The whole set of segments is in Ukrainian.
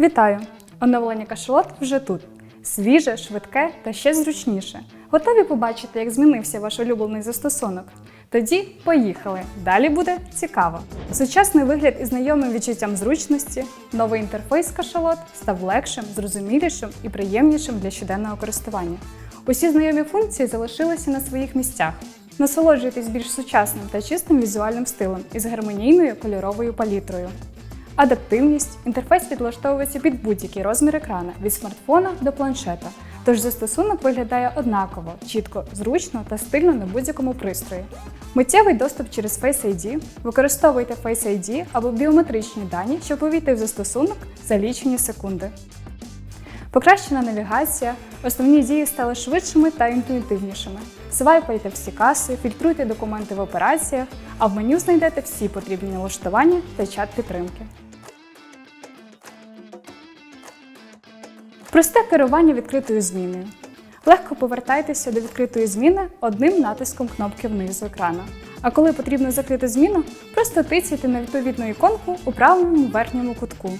Вітаю! Оновлення кашалот вже тут. Свіже, швидке та ще зручніше. Готові побачити, як змінився ваш улюблений застосунок? Тоді поїхали! Далі буде цікаво. Сучасний вигляд і знайомим відчуттям зручності, новий інтерфейс кашалот став легшим, зрозумілішим і приємнішим для щоденного користування. Усі знайомі функції залишилися на своїх місцях. Насолоджуйтесь більш сучасним та чистим візуальним стилем із гармонійною кольоровою палітрою. Адаптивність інтерфейс підлаштовується під будь-який розмір екрана від смартфона до планшета. Тож застосунок виглядає однаково, чітко, зручно та стильно на будь-якому пристрої. Миттєвий доступ через Face ID. Використовуйте Face ID або біометричні дані, щоб увійти в застосунок за лічені секунди. Покращена навігація, основні дії стали швидшими та інтуїтивнішими. Свайпайте всі каси, фільтруйте документи в операціях, а в меню знайдете всі потрібні налаштування та чат підтримки. Просте керування відкритою зміною. Легко повертайтеся до відкритої зміни одним натиском кнопки внизу екрана. А коли потрібно закрити зміну, просто тицяйте на відповідну іконку у правому верхньому кутку.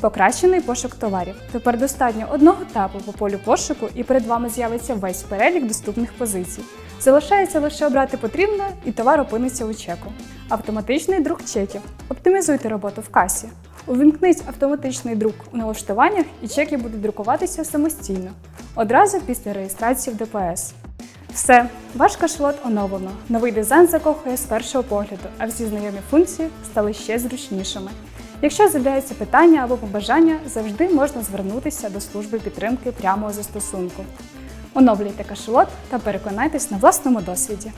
Покращений пошук товарів. Тепер достатньо одного тапу по полю пошуку, і перед вами з'явиться весь перелік доступних позицій. Залишається лише обрати потрібне, і товар опиниться у чеку. Автоматичний друк чеків. Оптимізуйте роботу в касі. Увімкніть автоматичний друк у налаштуваннях, і чеки будуть друкуватися самостійно, одразу після реєстрації в ДПС. Все, ваш кашалот оновлено. Новий дизайн закохує з першого погляду, а всі знайомі функції стали ще зручнішими. Якщо з'являються питання або побажання, завжди можна звернутися до служби підтримки прямо у застосунку. Оновлюйте кашалот та переконайтесь на власному досвіді.